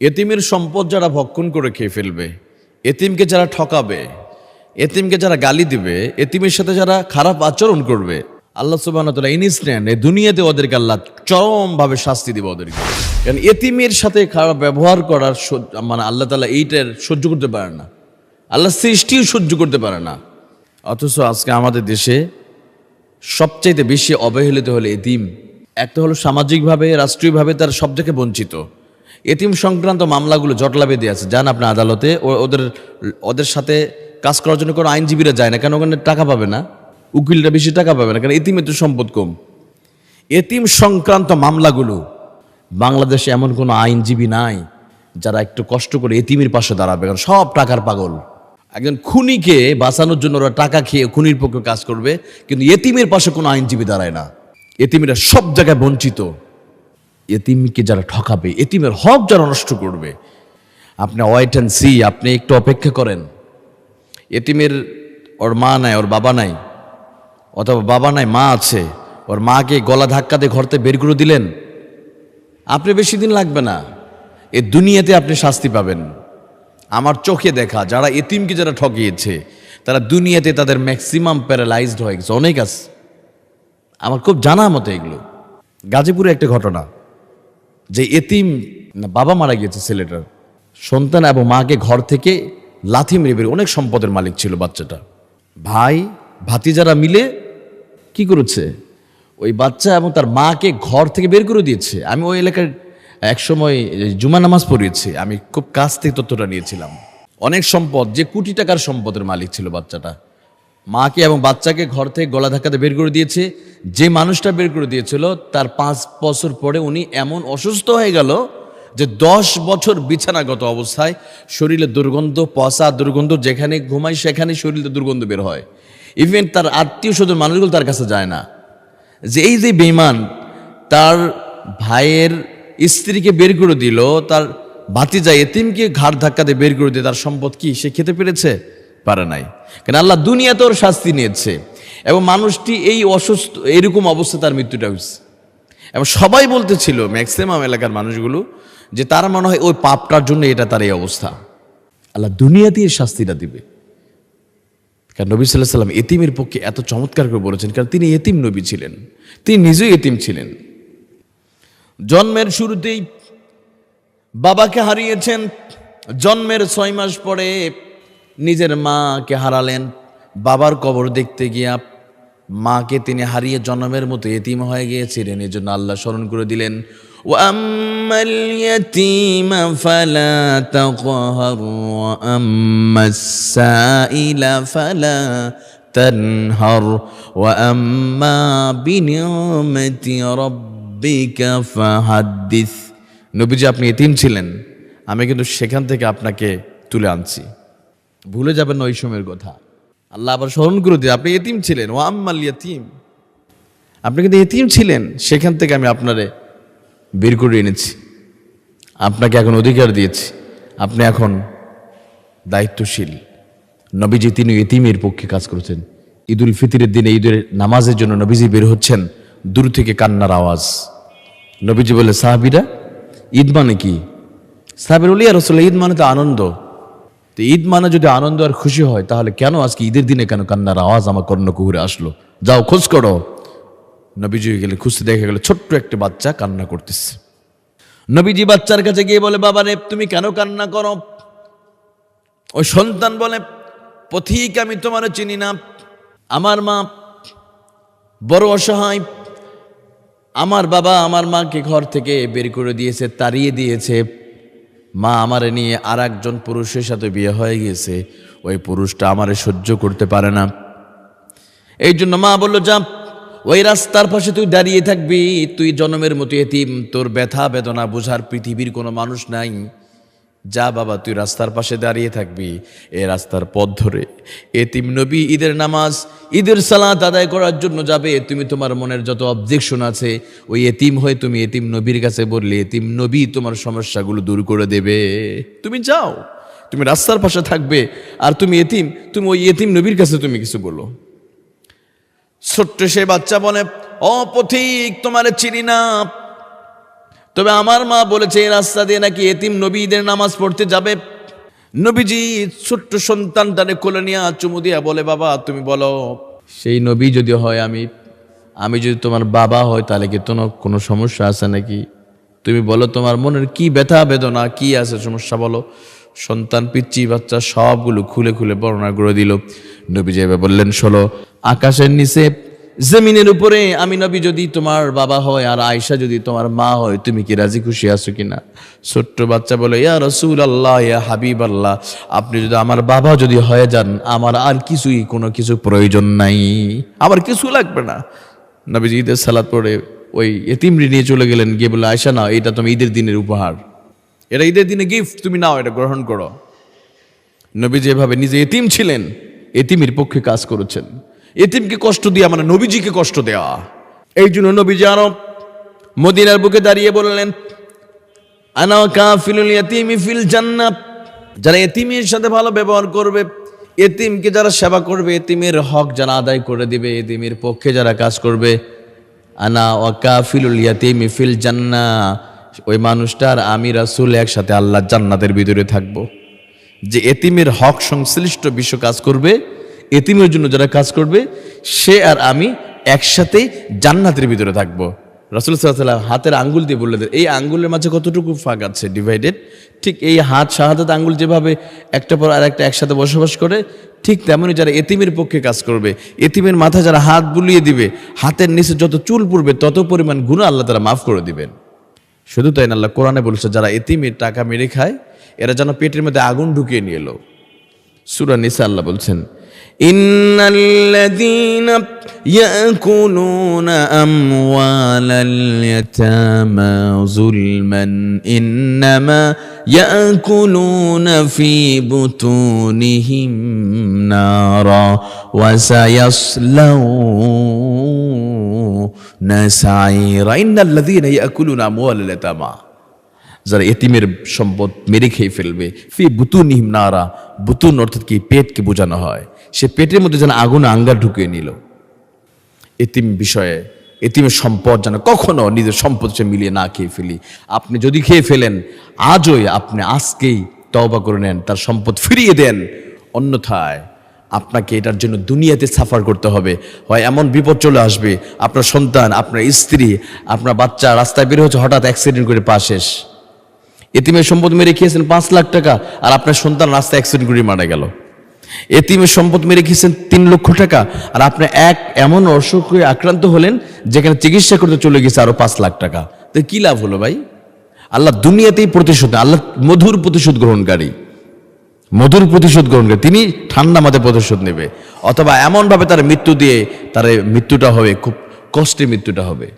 এতিমের সম্পদ যারা ভক্ষণ করে খেয়ে ফেলবে, এতিমকে যারা ঠকাবে, এতিমকে যারা গালি দিবে, এতিমের সাথে যারা খারাপ আচরণ করবে, আল্লাহ সুবাহ ইনস্ট্যান্ট দুনিয়াতে ওদেরকে আল্লাহ চরমভাবে শাস্তি দিবে ওদেরকে। কারণ এতিমের সাথে খারাপ ব্যবহার করার মানে আল্লাহ তালা এইটার সহ্য করতে পারে না। আল্লাহ সৃষ্টিও সহ্য করতে পারে না। অথচ আজকে আমাদের দেশে সবচাইতে বেশি অবহেলিত হলো এতিম। একটা হলো সামাজিকভাবে, রাষ্ট্রীয়ভাবে তার সব থেকে বঞ্চিত। এতিম সংক্রান্ত মামলাগুলো জটলা বেঁধে আছে। যান আপনি আদালতে ওদের ওদের সাথে কাজ করার জন্য কোনো আইনজীবীরা যায় না, কেন ওখানে টাকা পাবে না? উকিলরা বেশি টাকা পাবে না, কারণ এতিমের তো সম্পদ কম। এতিম সংক্রান্ত মামলাগুলো, বাংলাদেশে এমন কোনো আইনজীবী নাই যারা একটু কষ্ট করে এতিমের পাশে দাঁড়াবে, কারণ সব টাকার পাগল। একজন খুনিকে বাঁচানোর জন্য ওরা টাকা খেয়ে খুনির পক্ষে কাজ করবে, কিন্তু এতিমের পাশে কোনো আইনজীবী দাঁড়ায় না। এতিমেরা সব জায়গায় বঞ্চিত। এতিমকে যারা ঠকাবে, এতিমের হক যারা নষ্ট করবে। আপনি ওয়াইট অ্যান্ড সি আপনি একটু অপেক্ষা করেন। এতিমের ওর মা নাই, ওর বাবা নাই, অথবা বাবা নাই, মা আছে, ওর মাকে গলা ধাক্কা দিয়ে ঘরতে বের করে দিলেন। আপনি বেশি দিন লাগবে না। এ দুনিয়াতে আপনি শাস্তি পাবেন। আমার চোখে দেখা, যারা এতিমকে যারা ঠকিয়েছে, তারা দুনিয়াতে তাদের ম্যাক্সিমাম প্যারালাইজড হয়ে গেছে। অনেক আছে। আমার খুব জানা মতো এগুলো। গাজীপুরে একটা ঘটনা। যে এতিম বাবা মারা গিয়েছে ছেলেটার, সন্তান এবং মাকে ঘর থেকে লাথি মেরে বেরিয়ে অনেক সম্পদের মালিক ছিল বাচ্চাটা। ভাই, ভাতিজারা মিলে কি করেছে? ওই বাচ্চা এবং তার মাকে ঘর থেকে বের করে দিয়েছে। আমি ওই এলাকার একসময় জুমা নামাজ পড়িয়েছি, আমি খুব কাছ থেকে তথ্যটা নিয়েছিলাম। অনেক সম্পদ, যে কোটি টাকার সম্পদের মালিক ছিল বাচ্চাটা। মাকে এবং বাচ্চাকে ঘর থেকে গলা ধাক্কাতে বের করে দিয়েছে। যে মানুষটা বের করে দিয়েছিল, তার পাঁচ বছর পরে উনি এমন অসুস্থ হয়ে গেল যে দশ বছর বিছানাগত অবস্থায় শরীরে দুর্গন্ধ, পচা দুর্গন্ধ যেখানে ঘুমায় সেখানে শরীরে দুর্গন্ধ বের হয়। ইভেন তার আত্মীয় স্বজন মানুষগুলো তার কাছে যায় না। যে এই যে বেইমান তার ভাইয়ের স্ত্রীকে বের করে দিল, তার ভাতিজা এতিমকে ঘাড় ধাক্কা দিয়ে বের করে দিয়ে তার সম্পদ কি সে খেতে পেরেছে? পারে নাই। কেন আল্লাহ দুনিয়া তোর শাস্তি নিয়েছে। এবং মানুষটি এই অসুস্থ, এরকম অবস্থা তার মৃত্যুটা হয়েছে। এবং সবাই বলতেছিল, ম্যাক্সিমাম এলাকার মানুষগুলো, যে তার মনে হয় ওই পাপটার জন্য এটা তার এই অবস্থা। আল্লাহ দুনিয়াতেই এর শাস্তিটা দিবে। কারণ নবী সাল্লাহ সাল্লাম এতিমের পক্ষে এত চমৎকার করে বলেছেন, কারণ তিনি এতিম নবী ছিলেন। তিনি নিজেই এতিম ছিলেন। জন্মের শুরুতেই বাবাকে হারিয়েছেন। জন্মের ছয় মাস পরে নিজের মাকে হারালেন বাবার কবর দেখতে গিয়া মাকে তিনি হারিয়ে জন্মের মতো এতিম হয়ে গিয়েছিলেন এই জন্য আল্লাহ স্মরণ করে দিলেন وأما اليتيم فلا تقهر وأما السائل فلا تنهر وأما بنعمة ربك فحدث নবীজি আপনি এতিম ছিলেন আমি কিন্তু সেখান থেকে আপনাকে তুলে আনছি ভুলে যাবেন না ওই সময়ের কথা। আল্লাহ আবার স্মরণ করে দিয়ে আপনি এতিম ছিলেন ও আম্মাল ইয়াতিম। আপনি কিন্তু এতিম ছিলেন, সেখান থেকে আমি আপনারে বের করে এনেছি। আপনাকে এখন অধিকার দিয়েছি। আপনি এখন দায়িত্বশীল। নবীজি তিনি এতিমের পক্ষে কাজ করেছেন। ঈদুল ফিতরের দিনে ঈদের নামাজের জন্য নবীজি বের হচ্ছেন, দূর থেকে কান্নার আওয়াজ। নবীজি বলে সাহাবিরা, ঈদ মানে কি? সাহাবির উলিয়া রসুল ঈদ মানে তো আনন্দ। তো ঈদ মানে যদি আনন্দ আর খুশি হয়, তাহলে কেন আজকে ঈদের দিনে কেন কান্নার আওয়াজ আমার কর্ণ কর্ণকুহুরে আসলো? যাও, খোঁজ করো। নবীজি গেলে খুঁজতে দেখা গেলে ছোট্ট একটা বাচ্চা কান্না করতেছে। নবীজি বাচ্চার কাছে গিয়ে বলে, বাবা রে, তুমি কেন কান্না করো? ওই সন্তান বলে, পথিক আমি তোমার চিনি না। আমার মা বড় অসহায়। আমার বাবা আমার মাকে ঘর থেকে বের করে দিয়েছে, তাড়িয়ে দিয়েছে। মা আমারে নিয়ে আর একজন পুরুষের সাথে বিয়ে হয়ে গিয়েছে। ওই পুরুষটা আমারে সহ্য করতে পারে না। এই জন্য মা বলল যা ওই রাস্তার পাশে তুই দাঁড়িয়ে থাকবি। তুই জন্মের মতো এতিম, তোর ব্যথা বেদনা বোঝার পৃথিবীর কোনো মানুষ নাই। যা বাবা, তুই রাস্তার পাশে দাঁড়িয়ে থাকবি, এ রাস্তার পথ ধরে। এতিম নবী ঈদের নামাজ, ঈদের সালাত আদায় করার জন্য যাবে। তুমি তোমার মনের যত অবজেকশন আছে, ওই এতিম হয়ে তুমি এতিম নবীর কাছে বললে, এতিম নবী তোমার সমস্যাগুলো দূর করে দেবে। তুমি যাও, তুমি রাস্তার পাশে থাকবে, আর তুমি এতিম, তুমি ওই এতিম নবীর কাছে তুমি কিছু বলো। ছোট্ট সে বাচ্চা বলে অপথিক পথিক, তোমার চিনি না। তবে আমার মা বলেছে, এই রাস্তা দিয়ে নাকি এতিম নবীদের নামাজ পড়তে যাবে? নবীজি ছোট্ট সন্তানটারে কোলে নিয়ে চুমু দিয়া বলে, বাবা, তুমি বলো, সেই নবী যদি হয় আমি আমি যদি তোমার বাবা হয়, তাহলে কি তোমার কোনো সমস্যা আছে নাকি? তুমি বলো, তোমার মনের কি ব্যথা, বেদনা, কি আছে সমস্যা বলো? সন্তান পিচ্ছি বাচ্চা সবগুলো খুলে খুলে বর্ণনা করে দিল। নবী যেভাবে বললেন ষোলো আকাশের নিচে জমিনের উপরে আমি নবী যদি তোমার বাবা হয় আর আয়সা যদি তোমার মা হয়, তুমি কি রাজি খুশি আছো কিনা? ছোট্ট বাচ্চা বলে, ইয়া রসুল আল্লাহ ইয়া হাবিব আল্লাহ আপনি যদি আমার বাবা যদি হয়ে যান, আমার আর কিছুই, কোনো কিছু প্রয়োজন নাই। আমার কিছু লাগবে না। নবীজি ঈদের সালাদ পড়ে ওই এতিমরি নিয়ে চলে গেলেন, গিয়ে বলে আয়সা না, এটা তুমি ঈদের দিনের উপহার। এটা ঈদের দিনে গিফট তুমি নাও, এটা গ্রহণ করো। নবী যেভাবে নিজে এতিম ছিলেন, এতিমের পক্ষে কাজ করেছেন। এতিমকে কষ্ট দেওয়া মানে নবীজিকে কষ্ট দেওয়া এই জন্য নবীজি আরও মদিনার বুকে দাঁড়িয়ে বললেন, আনা কাফিলুল ইয়াতিমি ফিল জান্নাত। যারা এতিমের সাথে ভালো ব্যবহার করবে, এতিমকে যারা সেবা করবে, এতিমের হক যারা আদায় করে দিবে, এতিমের পক্ষে যারা কাজ করবে, আনা ওয়াকাফিলুল ইয়াতিমি ফিল জান্না ওই মানুষটার আমি রাসুল একসাথে আল্লাহ জান্নাতের ভিতরে থাকব। যে এতিমের হক সংশ্লিষ্ট বিশ্ব কাজ করবে এতিমের জন্য যারা কাজ করবে, সে আর আমি একসাথে জান্নাতের ভিতরে থাকব। রাসুল সাল্লাহ হাতের আঙ্গুল দিয়ে বললেন, এই আঙ্গুলের মাঝে কতটুকু ফাঁক আছে? ডিভাইডেড ঠিক এই হাত, শাহাদাত আঙ্গুল যেভাবে একটা পর আর একটা একসাথে বসবাস করে, ঠিক তেমনই যারা এতিমের পক্ষে কাজ করবে, এতিমের মাথায় যারা হাত বুলিয়ে দিবে, হাতের নিচে যত চুল পড়বে, তত পরিমাণ গুণা আল্লাহ তারা মাফ করে দিবেন। শুধু তাই না, আল্লাহ কোরআনে বলেছে, যারা এতিমের টাকা মেরে খায়, এরা যেন পেটের মধ্যে আগুন ঢুকিয়ে নিয়ে এলো। সুরা নিসা আল্লাহ বলছেন إن الذين يأكلون أموال اليتامى ظلما إنما يأكلون في بطونهم نارا وسيصلون سعيرا إن الذين يأكلون أموال اليتامى যারা এতিমের সম্পদ মেরে খেয়ে ফেলবে ফি বুতুনিহিম নারা বুতুন অর্থাৎ কি পেটকে বোঝানো হয় সে পেটের মধ্যে যেন আগুন আঙ্গার ঢুকিয়ে নিল। এতিম বিষয়ে, এতিমের সম্পদ যেন কখনো নিজের সম্পদ সে মিলিয়ে না খেয়ে ফেলি। আপনি যদি খেয়ে ফেলেন, আজই আপনি আজকেই তওবা করে নেন, তার সম্পদ ফিরিয়ে দেন। অন্যথায় আপনাকে এটার জন্য দুনিয়াতে সাফার করতে হবে। হয় এমন বিপদ চলে আসবে, আপনার সন্তান, আপনার স্ত্রী, আপনার বাচ্চা রাস্তায় বের হচ্ছে হঠাৎ অ্যাক্সিডেন্ট করে পা শেষ। এতিমের সম্পদ মেরে খেয়েছেন পাঁচ লাখ টাকা, আর আপনার সন্তান রাস্তায় অ্যাক্সিডেন্ট করে মারা গেল। এতিমের সম্পদ মেরে খেয়েছেন তিন লক্ষ টাকা। আর আপনি এক এমন অসুখে আক্রান্ত হলেন, যেখানে চিকিৎসা করতে চলে গেছে আরও পাঁচ লাখ টাকা। তো কি লাভ হলো ভাই? আল্লাহ দুনিয়াতেই প্রতিশোধ আল্লাহ মধুর প্রতিশোধ গ্রহণকারী। মধুর প্রতিশোধ গ্রহণকারী। তিনি ঠান্ডা মাথায় প্রতিশোধ নেবে। অথবা এমনভাবে তার মৃত্যু দিয়ে তার মৃত্যুটা হবে, খুব কষ্টে মৃত্যুটা হবে।